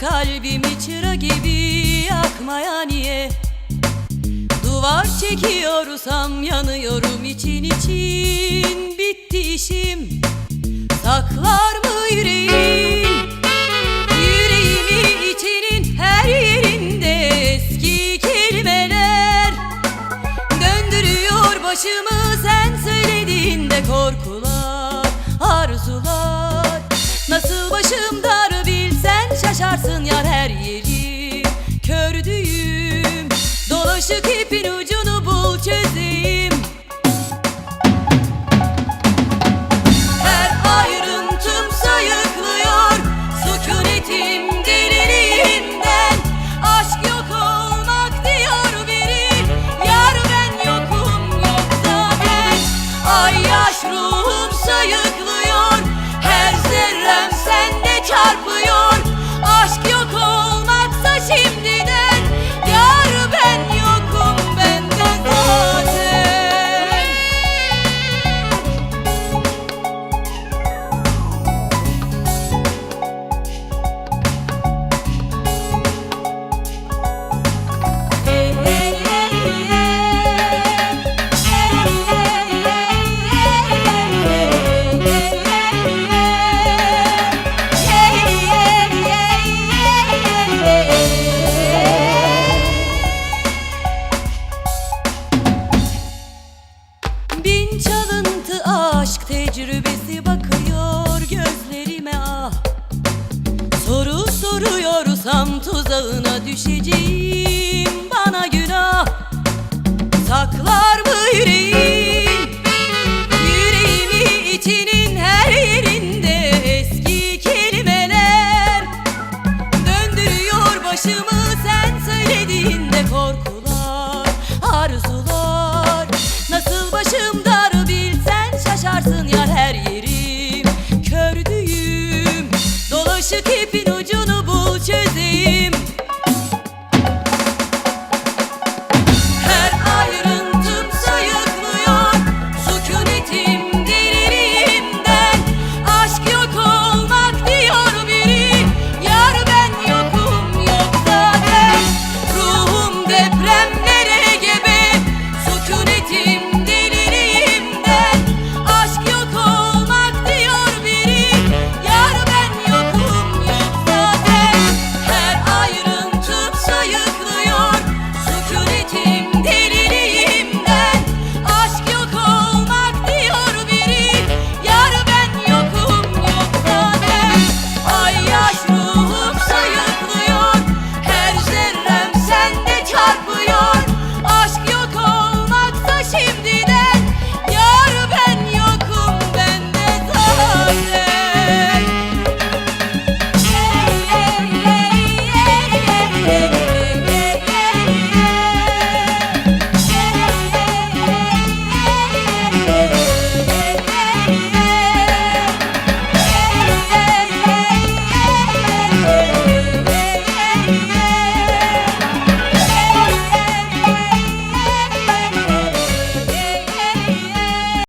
kalbimi çıra gibi yakmaya niye? Duvar çekiyorsam yanıyorum için için. Bitti işim Saklar mı yüreğim? Yüreğimi içinin her yerinde eski kelimeler. Döndürüyor başımı sen söylediğinde korkular You keep it Çalıntı aşk tecrübesi bakıyor gözlerime. Ah Soru soruyorsam tuzağına düşeceğim bana günah. Saklar mı yüreğin yüreğimi içinin her yerinde eski kelimeler Döndürüyor başımı. depremde